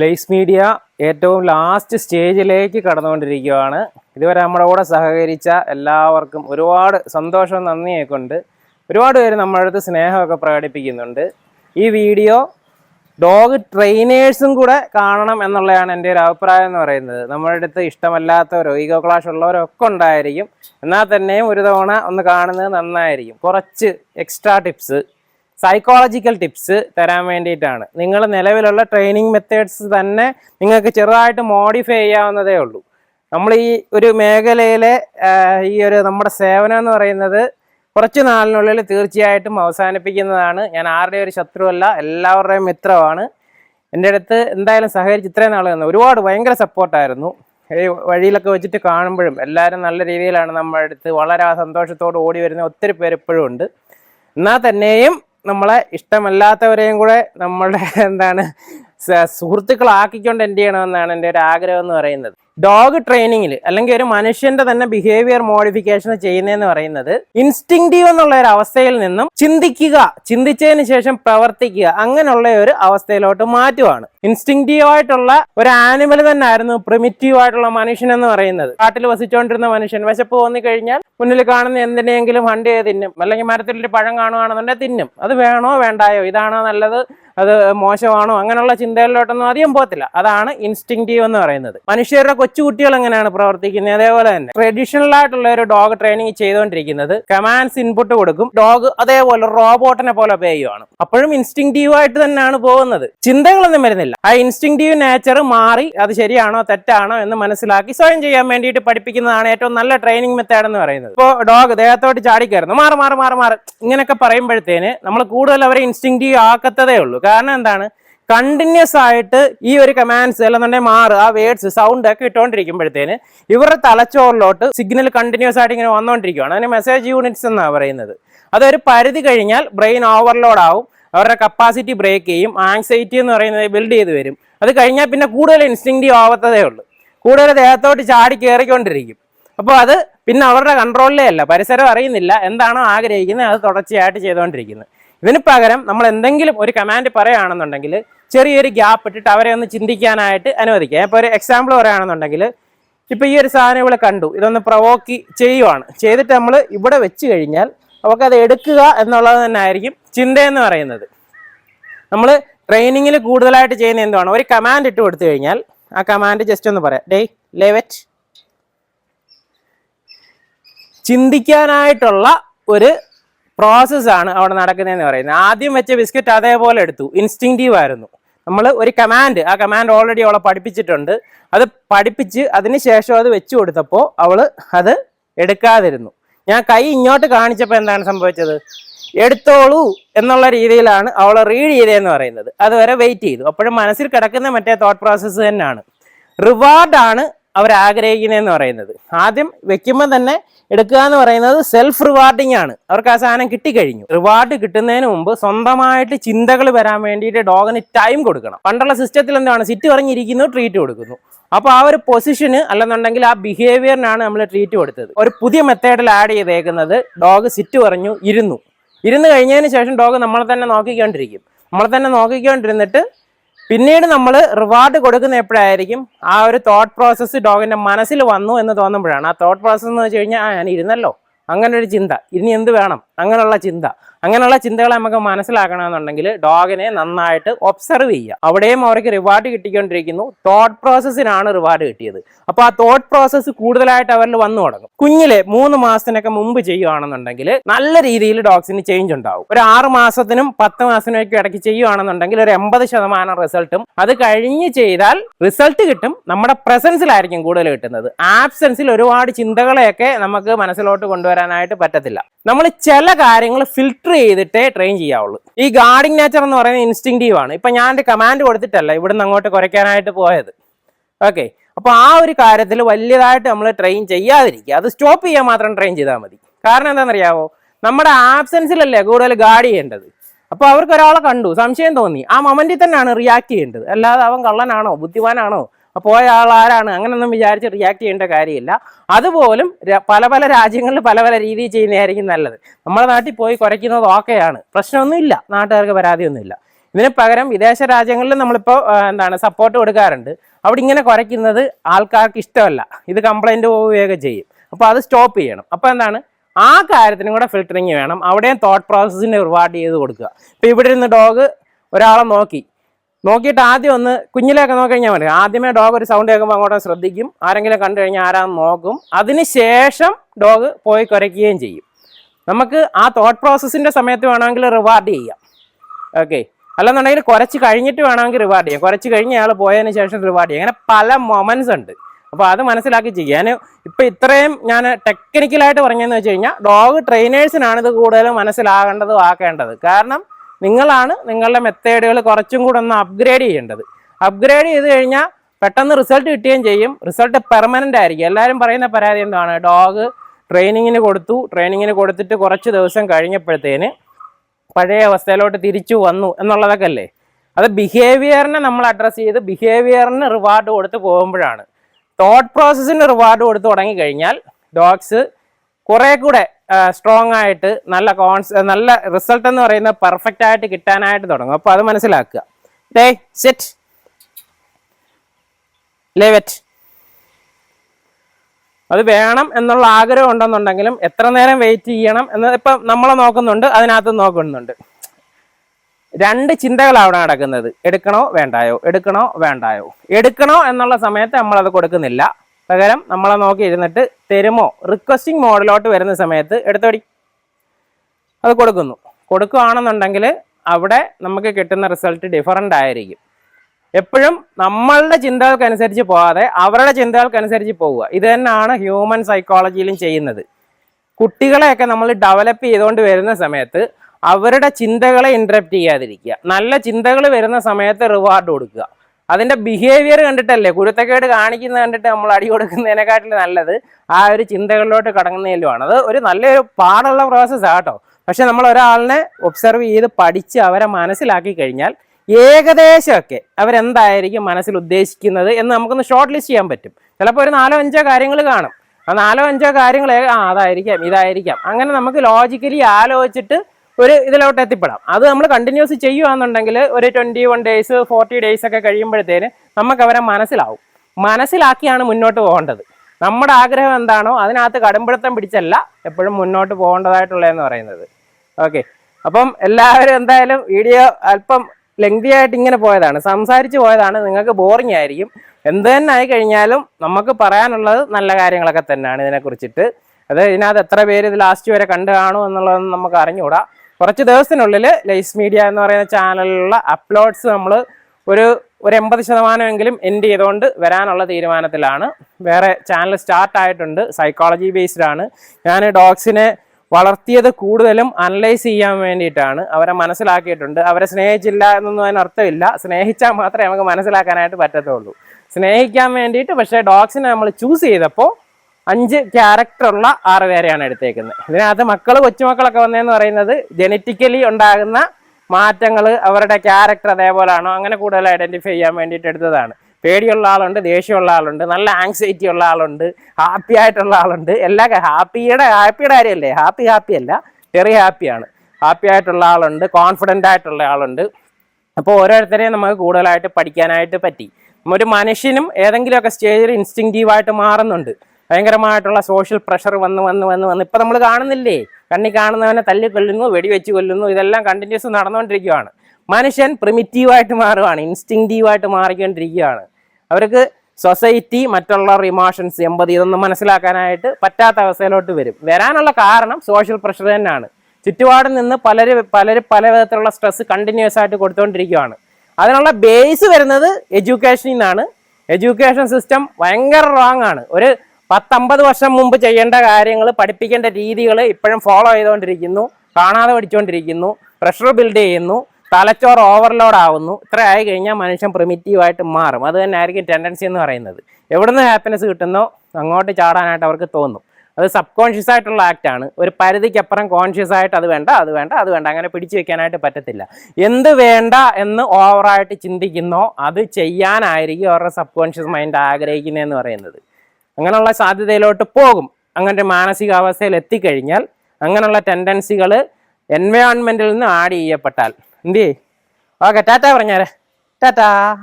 Lace media ഏറ്റവും last സ്റ്റേജിലേക്ക് കടന്നുകൊണ്ടിരിക്കുകയാണ്. ഇതുവരെ നമ്മുടെ കൂടെ സഹകരിച്ച എല്ലാവർക്കും ഒരുപാട് സന്തോഷവും നന്ദിയൊക്കെ ഒരുപാട് പേര് നമ്മുടെ അടുത്ത് സ്നേഹമൊക്കെ പ്രകടിപ്പിക്കുന്നുണ്ട്. ഈ വീഡിയോ ഡോഗ് ട്രെയിനേഴ്സും കൂടെ കാണണം എന്നുള്ളതാണ് എന്റെ ഒരു അഭിപ്രായം എന്ന് പറയുന്നത്. നമ്മുടെ അടുത്ത് ഇഷ്ടമല്ലാത്തവരോ ഈഗോ ക്ലാഷ് ഉള്ളവരോ ഒക്കെ ഉണ്ടായിരിക്കും. എന്നാൽ തന്നെയും ഒരു തവണ ഒന്ന് കാണുന്നത് നന്നായിരിക്കും. കുറച്ച് എക്സ്ട്രാ ടിപ്സ് സൈക്കോളജിക്കൽ ടിപ്സ് തരാൻ വേണ്ടിയിട്ടാണ്. നിങ്ങൾ നിലവിലുള്ള ട്രെയിനിങ് മെത്തേഡ്സ് തന്നെ നിങ്ങൾക്ക് ചെറുതായിട്ട് മോഡിഫൈ ചെയ്യാവുന്നതേ ഉള്ളൂ. നമ്മൾ ഈ ഒരു മേഖലയിലെ ഈ ഒരു നമ്മുടെ സേവനം എന്ന് പറയുന്നത് കുറച്ച് നാളിനുള്ളിൽ തീർച്ചയായിട്ടും അവസാനിപ്പിക്കുന്നതാണ്. ഞാൻ ആരുടെയും ഒരു ശത്രുവല്ല എല്ലാവരുടെയും മിത്രമാണ്. എന്റെ അടുത്ത് എന്തായാലും സഹകരിച്ച് ഇത്രയും നാൾ തന്നെ ഒരുപാട് ഭയങ്കര സപ്പോർട്ടായിരുന്നു ഈ വഴിയിലൊക്കെ വെച്ചിട്ട് കാണുമ്പോഴും എല്ലാവരും നല്ല രീതിയിലാണ് നമ്മുടെ അടുത്ത് വളരെ സന്തോഷത്തോട് ഓടി വരുന്ന ഒത്തിരി പേര് ഇപ്പോഴും ഉണ്ട്. എന്നാൽ തന്നെയും നമ്മളെ ഇഷ്ടമല്ലാത്തവരെയും കൂടെ നമ്മളുടെ എന്താണ് സുഹൃത്തുക്കളാക്കിക്കൊണ്ട് എന്ത് ചെയ്യണമെന്നാണ് എന്റെ ഒരു ആഗ്രഹം എന്ന് പറയുന്നത്. ഡോഗ് ട്രെയിനിങ്ങിൽ അല്ലെങ്കിൽ ഒരു മനുഷ്യന്റെ തന്നെ ബിഹേവിയർ മോഡിഫിക്കേഷൻ ചെയ്യുന്നതെന്ന് പറയുന്നത് ഇൻസ്റ്റിങ്റ്റീവ് എന്നുള്ള ഒരു അവസ്ഥയിൽ നിന്നും ചിന്തിക്കുക ചിന്തിച്ചതിന് ശേഷം പ്രവർത്തിക്കുക അങ്ങനെയുള്ള ഒരു അവസ്ഥയിലോട്ട് മാറ്റുവാണ്. ഇൻസ്റ്റിങ്റ്റീവ് ആയിട്ടുള്ള ഒരു ആനിമൽ തന്നെ ആയിരുന്നു പ്രിമിറ്റീവ് ആയിട്ടുള്ള മനുഷ്യൻ എന്ന് പറയുന്നത്. കാട്ടിൽ വസിച്ചുകൊണ്ടിരുന്ന മനുഷ്യൻ വിശപ്പ് തോന്നിക്കഴിഞ്ഞാൽ മുന്നിൽ കാണുന്ന എന്തിനെങ്കിലും ഹണ്ട് ചെയ്ത് തിന്നും. അല്ലെങ്കിൽ മരത്തിലൊരു പഴം കാണുകയാണെന്നുണ്ടെങ്കിൽ തിന്നും. അത് വേണോ വേണ്ടായോ? ഇതാണോ നല്ലത്? അത് മോശമാണോ? അങ്ങനെയുള്ള ചിന്തകളിലോട്ടൊന്നും അധികം പോകത്തില്ല. അതാണ് ഇൻസ്റ്റിങ്റ്റീവ് എന്ന് പറയുന്നത്. മനുഷ്യരുടെ കൊച്ചുകുട്ടികൾ എങ്ങനെയാണ് പ്രവർത്തിക്കുന്നത്? അതേപോലെ തന്നെ ട്രഡീഷണൽ ആയിട്ടുള്ള ഒരു ഡോഗ് ട്രെയിനിങ് ചെയ്തുകൊണ്ടിരിക്കുന്നത്. കമാൻഡ്സ് ഇൻപുട്ട് കൊടുക്കും. ഡോഗ് അതേപോലെ റോബോട്ടിനെ പോലെ പേ അപ്പോഴും ഇൻസ്റ്റിങ്റ്റീവ് ആയിട്ട് തന്നെയാണ് പോകുന്നത്. ചിന്തകളൊന്നും വരുന്നില്ല. ആ ഇൻസ്റ്റിങ്റ്റീവ് നേച്ചർ മാറി അത് ശരിയാണോ തെറ്റാണോ എന്ന് മനസ്സിലാക്കി സ്വയം ചെയ്യാൻ വേണ്ടിയിട്ട് പഠിപ്പിക്കുന്നതാണ് ഏറ്റവും നല്ല ട്രെയിനിങ് മെത്തേഡ് എന്ന് പറയുന്നത്. ഇപ്പോൾ ഡോഗ് ദേഹത്തോട്ട് ചാടിക്കയറുന്നു. മാറി മാറി മാറി മാറി. ഇങ്ങനെയൊക്കെ പറയുമ്പോഴത്തേന് നമ്മൾ കൂടുതൽ അവരെ ഇൻസ്റ്റിങ്റ്റീവ് ആക്കത്തതേ ഉള്ളൂ. കാരണം എന്താണ്? കണ്ടിന്യൂസ് ആയിട്ട് ഈ ഒരു കമാൻഡ്സ് അല്ലെന്നുണ്ടെങ്കിൽ മാറ് ആ വേർഡ്സ് സൗണ്ട് ഒക്കെ ഇട്ടുകൊണ്ടിരിക്കുമ്പോഴത്തേന് ഇവരുടെ തലച്ചോറിലോട്ട് സിഗ്നൽ കണ്ടിന്യൂസ് ആയിട്ട് ഇങ്ങനെ വന്നുകൊണ്ടിരിക്കുകയാണ് അതിന് മെസ്സേജ് യൂണിറ്റ്സ് എന്നാണ് പറയുന്നത്. അതൊരു പരിധി കഴിഞ്ഞാൽ ബ്രെയിൻ ഓവർലോഡ് ആവും. അവരുടെ കപ്പാസിറ്റി ബ്രേക്ക് ചെയ്യും. ആങ്സൈറ്റി എന്ന് പറയുന്നത് ബിൽഡ് ചെയ്ത് വരും. അത് കഴിഞ്ഞാൽ പിന്നെ കൂടുതൽ ഇൻസ്റ്റിങ്റ്റീവ് ആവത്തതേ ഉള്ളൂ. കൂടുതൽ ദേഹത്തോട്ട് ചാടി കയറിക്കൊണ്ടിരിക്കും അപ്പോൾ അത് പിന്നെ അവരുടെ കൺട്രോളിലേ അല്ല. പരിസരം അറിയുന്നില്ല. എന്താണോ ആഗ്രഹിക്കുന്നത്? അത് തുടർച്ചയായിട്ട് ചെയ്തുകൊണ്ടിരിക്കുന്നത് ഇതിന് പകരം നമ്മൾ എന്തെങ്കിലും ഒരു കമാൻഡ് പറയുകയാണെന്നുണ്ടെങ്കിൽ ചെറിയൊരു ഗ്യാപ്പ് ഇട്ടിട്ട് അവരെ ഒന്ന് ചിന്തിക്കാനായിട്ട് അനുവദിക്കുക ഇപ്പോൾ ഒരു എക്സാമ്പിൾ പറയുകയാണെന്നുണ്ടെങ്കിൽ ഇപ്പോൾ ഈ ഒരു സാധനം ഇവിടെ കണ്ടു. ഇതൊന്ന് പ്രൊവോക്ക് ചെയ്യുവാണ്. ചെയ്തിട്ട് നമ്മൾ ഇവിടെ വെച്ച് കഴിഞ്ഞാൽ അത് എടുക്കുക എന്നുള്ളത് തന്നെ ആയിരിക്കും ചിന്തയെന്ന് പറയുന്നത്. നമ്മൾ ട്രെയിനിങ്ങിൽ കൂടുതലായിട്ട് ചെയ്യുന്ന എന്തുവാണ്? ഒരു കമാൻഡ് ഇട്ട് കൊടുത്തു കഴിഞ്ഞാൽ ആ കമാൻഡ് ജസ്റ്റ് ഒന്ന് പറയാം. ഡേ ലെവറ്റ് ചിന്തിക്കാനായിട്ടുള്ള ഒരു പ്രോസസ്സാണ് അവിടെ നടക്കുന്നതെന്ന് പറയുന്നത്. ആദ്യം വെച്ച ബിസ്ക്കറ്റ് അതേപോലെ എടുത്തു. ഇൻസ്റ്റിങ്റ്റീവ് ആയിരുന്നു. നമ്മൾ ഒരു കമാൻഡ് ആ കമാൻഡ് ഓൾറെഡി അവളെ പഠിപ്പിച്ചിട്ടുണ്ട്. അത് പഠിപ്പിച്ച് അതിന് ശേഷം അത് വെച്ചു കൊടുത്തപ്പോൾ അവൾ അത് എടുക്കാതിരുന്നു. ഞാൻ കൈ ഇങ്ങോട്ട് കാണിച്ചപ്പോൾ എന്താണ് സംഭവിച്ചത്? എടുത്തോളൂ എന്നുള്ള രീതിയിലാണ് അവൾ റീഡ് ചെയ്തതെന്ന് പറയുന്നത്. അതുവരെ വെയിറ്റ് ചെയ്തു. അപ്പോഴും മനസ്സിൽ കിടക്കുന്ന മറ്റേ തോട്ട് പ്രോസസ്സ് തന്നെയാണ്. റിവാർഡാണ് അവർ ആഗ്രഹിക്കുന്നതെന്ന് പറയുന്നത്. ആദ്യം വെക്കുമ്പോൾ തന്നെ എടുക്കുക എന്ന് പറയുന്നത് സെൽഫ് റിവാർഡിംഗ് ആണ്. അവർക്ക് ആ സാധനം കിട്ടിക്കഴിഞ്ഞു. റിവാർഡ് കിട്ടുന്നതിന് മുമ്പ് സ്വന്തമായിട്ട് ചിന്തകൾ വരാൻ വേണ്ടിയിട്ട് ഡോഗിന് ടൈം കൊടുക്കണം. പണ്ടുള്ള സിസ്റ്റത്തിൽ എന്താണ്? സിറ്റ് പറഞ്ഞിരിക്കുന്നു ട്രീറ്റ് കൊടുക്കുന്നു. അപ്പോൾ ആ ഒരു പൊസിഷന് അല്ലെന്നുണ്ടെങ്കിൽ ആ ബിഹേവിയറിനാണ് നമ്മൾ ട്രീറ്റ് കൊടുത്തത്. ഒരു പുതിയ മെത്തേഡിൽ ആഡ് ചെയ്തേക്കുന്നത് ഡോഗ് സിറ്റ് പറഞ്ഞു ഇരുന്നു. ഇരുന്ന് കഴിഞ്ഞതിന് ശേഷം ഡോഗ് നമ്മളെ തന്നെ നോക്കിക്കൊണ്ടിരിക്കും. നമ്മളെ തന്നെ നോക്കിക്കൊണ്ടിരുന്നിട്ട് പിന്നീട് നമ്മൾ റിവാർഡ് കൊടുക്കുന്ന എപ്പോഴായിരിക്കും? ആ ഒരു തോട്ട് പ്രോസസ്സ് ഡോഗിന്റെ മനസ്സിൽ വന്നു എന്ന് തോന്നുമ്പോഴാണ്. ആ തോട്ട് പ്രോസസ്സ് എന്ന് വെച്ച് കഴിഞ്ഞാൽ ആ ഞാൻ ഇരുന്നല്ലോ. അങ്ങനെ ഒരു ചിന്ത. ഇനി എന്ത് വേണം? അങ്ങനെയുള്ള ചിന്ത. അങ്ങനെയുള്ള ചിന്തകൾ നമുക്ക് മനസ്സിലാക്കണമെന്നുണ്ടെങ്കിൽ ഡോഗിനെ നന്നായിട്ട് ഒബ്സർവ് ചെയ്യുക. അവിടെയും അവർക്ക് റിവാർഡ് കിട്ടിക്കൊണ്ടിരിക്കുന്നു. തോട്ട് പ്രോസസ്സിനാണ് റിവാർഡ് കിട്ടിയത്. അപ്പോൾ ആ തോട്ട് പ്രോസസ്സ് കൂടുതലായിട്ട് അവരിൽ വന്നു തുടങ്ങും. കുഞ്ഞിലെ മൂന്ന് മാസത്തിനൊക്കെ മുമ്പ് ചെയ്യുകയാണെന്നുണ്ടെങ്കിൽ നല്ല രീതിയിൽ ഡോഗ്സിന് ചേഞ്ച് ഉണ്ടാവും. ഒരു ആറ് മാസത്തിനും പത്ത് മാസത്തിനൊക്കെ ഇടയ്ക്ക് ചെയ്യുകയാണെന്നുണ്ടെങ്കിൽ ഒരു എൺപത് ശതമാനം റിസൾട്ടും അത് കഴിഞ്ഞ് ചെയ്താൽ റിസൾട്ട് കിട്ടും. നമ്മുടെ പ്രസൻസിലായിരിക്കും കൂടുതൽ കിട്ടുന്നത്. ആബ്സെൻസിൽ ഒരുപാട് ചിന്തകളെയൊക്കെ നമുക്ക് മനസ്സിലോട്ട് കൊണ്ടുവരാനായിട്ട് പറ്റത്തില്ല. നമ്മൾ ചില കാര്യങ്ങൾ ഫിൽട്ടർ ചെയ്തിട്ടേ ട്രെയിൻ ചെയ്യാവുള്ളൂ. ഈ ഗാർഡിങ് നേച്ചർ എന്ന് പറയുന്നത് ഇൻസ്റ്റിങ്റ്റീവ് ആണ്. ഇപ്പൊ ഞാൻ കമാൻഡ് കൊടുത്തിട്ടല്ല ഇവിടുന്ന് അങ്ങോട്ട് കുറയ്ക്കാനായിട്ട് പോയത്. ഓക്കെ അപ്പൊ ആ ഒരു കാര്യത്തിൽ വലിയതായിട്ട് നമ്മൾ ട്രെയിൻ ചെയ്യാതിരിക്കുക. അത് സ്റ്റോപ്പ് ചെയ്യാൻ മാത്രം ട്രെയിൻ ചെയ്താൽ മതി. കാരണം എന്താണെന്നറിയാവോ? നമ്മുടെ ആബ്സെൻസിലല്ലേ കൂടുതൽ ഗാർഡ് ചെയ്യേണ്ടത്? അപ്പൊ അവർക്ക് ഒരാളെ കണ്ടു. സംശയം തോന്നി. ആ മൊമെന്റിൽ തന്നെയാണ് റിയാക്ട് ചെയ്യേണ്ടത്. അല്ലാതെ അവൻ കള്ളനാണോ? ബുദ്ധിമാനാണോ? പോയ ആൾ ആരാണ് അങ്ങനൊന്നും വിചാരിച്ച് റിയാക്ട് ചെയ്യേണ്ട കാര്യമില്ല. അതുപോലും പല പല രാജ്യങ്ങളിൽ പല പല രീതിയിൽ ചെയ്യുന്നതായിരിക്കും നല്ലത്. നമ്മുടെ നാട്ടിൽ പോയി കുറയ്ക്കുന്നത് ഓക്കെയാണ്. പ്രശ്നമൊന്നുമില്ല. നാട്ടുകാർക്ക് പരാതിയൊന്നുമില്ല. ഇതിന് പകരം വിദേശ രാജ്യങ്ങളിൽ നമ്മളിപ്പോൾ എന്താണ് സപ്പോർട്ട് കൊടുക്കാറുണ്ട്. അവിടെ ഇങ്ങനെ കുറയ്ക്കുന്നത് ആൾക്കാർക്ക് ഇഷ്ടമല്ല. ഇത് കംപ്ലൈന്റ് പോവുകയൊക്കെ ചെയ്യും. അപ്പോൾ അത് സ്റ്റോപ്പ് ചെയ്യണം. അപ്പോൾ എന്താണ്? ആ കാര്യത്തിനും കൂടെ ഫിൽറ്ററിങ് വേണം. അവിടെയും തോട്ട് പ്രോസസ്സിന് റിവാർഡ് ചെയ്ത് കൊടുക്കുക. ഇപ്പോൾ ഇവിടെ ഇരുന്ന് ഡോഗ് ഒരാളെ നോക്കി. നോക്കിയിട്ട് ആദ്യം ഒന്ന് കുഞ്ഞിലേക്ക് നോക്കി കഴിഞ്ഞാൽ മതി. ആദ്യമേ ഡോഗ് ഒരു സൗണ്ട് കേൾക്കുമ്പോൾ അങ്ങോട്ട് ശ്രദ്ധിക്കും. ആരെങ്കിലും കണ്ടു കഴിഞ്ഞാൽ ആരാന്ന് നോക്കും. അതിന് ശേഷം ഡോഗ് പോയി കുരയ്ക്കുകയും ചെയ്യും. നമുക്ക് ആ തോട്ട് പ്രോസസ്സിന്റെ സമയത്ത് വേണമെങ്കിൽ റിവാർഡ് ചെയ്യാം. ഓക്കെ അല്ലെന്നുണ്ടെങ്കിൽ കുറച്ച് കഴിഞ്ഞിട്ട് വേണമെങ്കിൽ റിവാർഡ് ചെയ്യാം. കുറച്ച് കഴിഞ്ഞ് അയാൾ പോയതിന് ശേഷം റിവാർഡ് ചെയ്യാം. അങ്ങനെ പല മൊമെൻസ് ഉണ്ട്. അപ്പോൾ അത് മനസ്സിലാക്കി ചെയ്യാൻ ഇപ്പോൾ ഇപ്പം ഇത്രയും ഞാൻ ടെക്നിക്കലായിട്ട് പറഞ്ഞതെന്ന് വെച്ച് കഴിഞ്ഞാൽ ഡോഗ് ട്രെയിനേഴ്സിനാണ് ഇത് കൂടുതലും മനസ്സിലാകേണ്ടതും ആക്കേണ്ടത്. കാരണം നിങ്ങളാണ് നിങ്ങളുടെ മെത്തേഡുകൾ കുറച്ചും കൂടെ ഒന്ന് അപ്ഗ്രേഡ് ചെയ്യേണ്ടത്. അപ്ഗ്രേഡ് ചെയ്ത് കഴിഞ്ഞാൽ പെട്ടെന്ന് റിസൾട്ട് കിട്ടുകയും ചെയ്യും. റിസൾട്ട് പെർമനന്റ് ആയിരിക്കും. എല്ലാവരും പറയുന്ന പരാതി എന്താണ്? ഡോഗ് ട്രെയിനിങ്ങിന് കൊടുത്തു. ട്രെയിനിങ്ങിന് കൊടുത്തിട്ട് കുറച്ച് ദിവസം കഴിഞ്ഞപ്പോഴത്തേന് പഴയ അവസ്ഥയിലോട്ട് തിരിച്ചു വന്നു എന്നുള്ളതൊക്കെ അല്ലേ? അത് ബിഹേവിയറിനെ നമ്മൾ അഡ്രസ്സ് ചെയ്ത് ബിഹേവിയറിന് റിവാർഡ് കൊടുത്ത് പോകുമ്പോഴാണ്. തോട്ട് പ്രോസസ്സിന് റിവാർഡ് കൊടുത്ത് തുടങ്ങിക്കഴിഞ്ഞാൽ ഡോഗ്സ് കുറേ കൂടെ സ്ട്രോങ് ആയിട്ട് നല്ല കോൺസ് നല്ല റിസൾട്ട് എന്ന് പറയുന്നത് പെർഫെക്റ്റ് ആയിട്ട് കിട്ടാനായിട്ട് തുടങ്ങും. അപ്പോൾ അത് മനസ്സിലാക്കുക. ഡേ സെറ്റ് ലെവറ്റ് അത് വേണം എന്നുള്ള ആഗ്രഹം ഉണ്ടെന്നുണ്ടെങ്കിലും എത്ര നേരം വെയിറ്റ് ചെയ്യണം എന്ന് ഇപ്പം നമ്മളെ നോക്കുന്നുണ്ട് അതിനകത്ത് നോക്കുന്നുണ്ട്. രണ്ട് അവിടെ നടക്കുന്നത്. എടുക്കണോ വേണ്ടായോ? എടുക്കണോ വേണ്ടായോ? എടുക്കണോ എന്നുള്ള സമയത്ത് നമ്മളത് കൊടുക്കുന്നില്ല. പകരം നമ്മളെ നോക്കി ഇരുന്നിട്ട് തരുമോ? റിക്വസ്റ്റിംഗ് മോഡിലോട്ട് വരുന്ന സമയത്ത് എടുത്തോടി. അത് കൊടുക്കുന്നു. കൊടുക്കുകയാണെന്നുണ്ടെങ്കിൽ അവിടെ നമുക്ക് കിട്ടുന്ന റിസൾട്ട് ഡിഫറന്റ് ആയിരിക്കും. എപ്പോഴും നമ്മളുടെ ചിന്തകൾക്കനുസരിച്ച് പോകാതെ അവരുടെ ചിന്തകൾക്കനുസരിച്ച് പോവുക. ഇത് തന്നെയാണ് ഹ്യൂമൻ സൈക്കോളജിയിലും ചെയ്യുന്നത്. കുട്ടികളെയൊക്കെ നമ്മൾ ഡെവലപ്പ് ചെയ്തുകൊണ്ട് വരുന്ന സമയത്ത് അവരുടെ ചിന്തകളെ ഇന്ററപ്റ്റ് ചെയ്യാതിരിക്കുക. നല്ല ചിന്തകൾ വരുന്ന സമയത്ത് റിവാർഡ് കൊടുക്കുക. അതിന്റെ ബിഹേവിയർ കണ്ടിട്ടല്ലേ? കുരുത്തക്കേട് കാണിക്കുന്നത് കണ്ടിട്ട് നമ്മൾ അടി കൊടുക്കുന്നതിനെക്കാട്ടിൽ നല്ലത് ആ ഒരു ചിന്തകളിലോട്ട് കടങ്ങുന്നതിലുമാണ്. അത് ഒരു നല്ലൊരു പാടുള്ള പ്രോസസ്സാണ് കേട്ടോ. പക്ഷെ നമ്മൾ ഒരാളിനെ ഒബ്സർവ് ചെയ്ത് പഠിച്ച് അവരെ മനസ്സിലാക്കി കഴിഞ്ഞാൽ ഏകദേശമൊക്കെ അവരെന്തായിരിക്കും മനസ്സിൽ ഉദ്ദേശിക്കുന്നത് എന്ന് നമുക്കൊന്ന് ഷോർട്ട് ലിസ്റ്റ് ചെയ്യാൻ പറ്റും. ചിലപ്പോൾ ഒരു നാലോ അഞ്ചോ കാര്യങ്ങൾ കാണും. ആ നാലോ അഞ്ചോ കാര്യങ്ങൾ ആ അതായിരിക്കാം ഇതായിരിക്കാം. അങ്ങനെ നമുക്ക് ലോജിക്കലി ആലോചിച്ചിട്ട് ഒരു ഇതിലോട്ട് എത്തിപ്പെടാം. അത് നമ്മൾ കണ്ടിന്യൂസ് ചെയ്യുകയാണെന്നുണ്ടെങ്കിൽ ഒരു twenty one days forty days ഒക്കെ കഴിയുമ്പോഴത്തേന് നമുക്ക് അവരെ മനസ്സിലാവും. മനസ്സിലാക്കിയാണ് മുന്നോട്ട് പോകേണ്ടത്. നമ്മുടെ ആഗ്രഹം എന്താണോ അതിനകത്ത് കടുംപിടുത്തം പിടിച്ചല്ല എപ്പോഴും മുന്നോട്ട് പോകേണ്ടതായിട്ടുള്ളതെന്ന് പറയുന്നത്. ഓക്കെ അപ്പം എല്ലാവരും എന്തായാലും വീഡിയോ അല്പം ലെങ്തി ആയിട്ട് ഇങ്ങനെ പോയതാണ്. സംസാരിച്ച് പോയതാണ്. നിങ്ങൾക്ക് ബോറിംഗ് ആയിരിക്കും. എന്ത് തന്നെ ആയി കഴിഞ്ഞാലും നമുക്ക് പറയാനുള്ളത് നല്ല കാര്യങ്ങളൊക്കെ തന്നെയാണ് ഇതിനെക്കുറിച്ചിട്ട്. അത് ഇതിനകത്ത് എത്ര പേര് ഇത് ലാസ്റ്റ് വരെ കണ്ടു കാണും നമുക്ക് അറിഞ്ഞുകൂടാ. കുറച്ച് ദിവസത്തിനുള്ളിൽ ലൈസ് മീഡിയ എന്ന് പറയുന്ന ചാനലിലുള്ള അപ്ലോഡ്സ് നമ്മൾ ഒരു ഒരു എൺപത് ശതമാനമെങ്കിലും എൻഡ് ചെയ്തുകൊണ്ട് വരാനുള്ള തീരുമാനത്തിലാണ്. വേറെ ചാനൽ സ്റ്റാർട്ട് ആയിട്ടുണ്ട് സൈക്കോളജി ബേസ്ഡ് ആണ്. ഞാൻ ഡോഗ്സിനെ വളർത്തിയത് കൂടുതലും അനലൈസ് ചെയ്യാൻ വേണ്ടിയിട്ടാണ്. അവരെ മനസ്സിലാക്കിയിട്ടുണ്ട്. അവരെ സ്നേഹിച്ചില്ല എന്നൊന്നും അതിനർത്ഥമില്ല സ്നേഹിച്ചാൽ മാത്രമേ നമുക്ക് മനസ്സിലാക്കാനായിട്ട് പറ്റത്തുള്ളൂ. സ്നേഹിക്കാൻ വേണ്ടിയിട്ട് പക്ഷേ ഡോഗ്സിനെ നമ്മൾ ചൂസ് ചെയ്തപ്പോൾ അഞ്ച് ക്യാരക്ടറുള്ള ആറ് പേരെയാണ് എടുത്തേക്കുന്നത്. ഇതിനകത്ത് മക്കൾ കൊച്ചുമക്കളൊക്കെ വന്നതെന്ന് പറയുന്നത് ജനറ്റിക്കലി ഉണ്ടാകുന്ന മാറ്റങ്ങൾ അവരുടെ ക്യാരക്ടർ അതേപോലെയാണോ അങ്ങനെ കൂടുതൽ ഐഡന്റിഫൈ ചെയ്യാൻ വേണ്ടിയിട്ട് എടുത്തതാണ്. പേടിയുള്ള ആളുണ്ട് ദേഷ്യമുള്ള ആളുണ്ട് നല്ല ആങ്സൈറ്റി ഉള്ള ആളുണ്ട് ഹാപ്പി ആയിട്ടുള്ള ആളുണ്ട്. എല്ലാ ഹാപ്പിയുടെ ഹാപ്പിയുടെ കാര്യമല്ലേ? ഹാപ്പി ഹാപ്പി അല്ല. വെറി ഹാപ്പിയാണ് ഹാപ്പി ആയിട്ടുള്ള ആളുണ്ട് കോൺഫിഡന്റ് ആയിട്ടുള്ള ആളുണ്ട്. അപ്പോൾ ഓരോരുത്തരെയും നമുക്ക് കൂടുതലായിട്ട് പഠിക്കാനായിട്ട് പറ്റി. ഒരു മനുഷ്യനും ഏതെങ്കിലുമൊക്കെ സ്റ്റേജിൽ ഇൻസ്റ്റിങ്റ്റീവായിട്ട് മാറുന്നുണ്ട്. ഭയങ്കരമായിട്ടുള്ള സോഷ്യൽ പ്രഷർ വന്ന് വന്ന് വന്ന് വന്ന്. ഇപ്പം നമ്മൾ കാണുന്നില്ലേ? കണ്ണി കാണുന്നവനെ തല്ലി കൊല്ലുന്നു വെടിവെച്ച് കൊല്ലുന്നു ഇതെല്ലാം കണ്ടിന്യൂസ് നടന്നുകൊണ്ടിരിക്കുകയാണ് മനുഷ്യൻ പ്രിമിറ്റീവായിട്ട് മാറുകയാണ് ഇൻസ്റ്റിങ്റ്റീവായിട്ട് മാറിക്കൊണ്ടിരിക്കുകയാണ് അവർക്ക് സൊസൈറ്റി മറ്റുള്ളവർ ഇമോഷൻസ് എമ്പതി ഇതൊന്നും മനസ്സിലാക്കാനായിട്ട് പറ്റാത്ത അവസ്ഥയിലോട്ട് വരും. വരാനുള്ള കാരണം സോഷ്യൽ പ്രഷർ തന്നെയാണ്. ചുറ്റുപാടിൽ നിന്ന് പലര് പലരും പല വിധത്തിലുള്ള സ്ട്രെസ് കണ്ടിന്യൂസ് ആയിട്ട് കൊടുത്തുകൊണ്ടിരിക്കുകയാണ് അതിനുള്ള ബേസ് വരുന്നത് എഡ്യൂക്കേഷനിൽ നിന്നാണ്. എഡ്യൂക്കേഷൻ സിസ്റ്റം ഭയങ്കര റോങ് ആണ്. ഒരു പത്തമ്പത് വർഷം മുമ്പ് ചെയ്യേണ്ട കാര്യങ്ങൾ പഠിപ്പിക്കേണ്ട രീതികൾ ഇപ്പോഴും ഫോളോ ചെയ്തുകൊണ്ടിരിക്കുന്നു. കാണാതെ പഠിച്ചുകൊണ്ടിരിക്കുന്നു പ്രഷർ ബിൽഡ് ചെയ്യുന്നു. തലച്ചോറ് ഓവർലോഡ് ആവുന്നു. ഇത്ര ആയി കഴിഞ്ഞാൽ മനുഷ്യൻ പ്രിമിറ്റീവായിട്ട് മാറും. അത് തന്നെ ആയിരിക്കും ടെൻഡൻസി എന്ന് പറയുന്നത്. എവിടുന്ന് ഹാപ്പിനെസ് കിട്ടുന്നോ അങ്ങോട്ട് ചാടാനായിട്ട് അവർക്ക് തോന്നും. അത് സബ് കോൺഷ്യസ് ആയിട്ടുള്ള ആക്ട് ആണ്. ഒരു പരിധിക്കപ്പുറം കോൺഷ്യസ് ആയിട്ട് അത് വേണ്ട അത് വേണ്ട അത് വേണ്ട. അങ്ങനെ പിടിച്ചു വെക്കാനായിട്ട് പറ്റത്തില്ല. എന്ത് വേണ്ട എന്ന് ഓവറായിട്ട് ചിന്തിക്കുന്നോ അത് ചെയ്യാനായിരിക്കും അവരുടെ സബ് കോൺഷ്യസ് മൈൻഡ് ആഗ്രഹിക്കുന്നതെന്ന് പറയുന്നത്. അങ്ങനെയുള്ള സാധ്യതയിലോട്ട് പോകും. അങ്ങനെ ഒരു മാനസികാവസ്ഥയിൽ എത്തിക്കഴിഞ്ഞാൽ അങ്ങനെയുള്ള ടെൻഡൻസികൾ എൻവയോൺമെന്റിൽ നിന്ന് ആഡ് ചെയ്യപ്പെട്ടാൽ. എന്ത് ഓക്കെ ടാറ്റ പറഞ്ഞാരേ. ടാറ്റാ.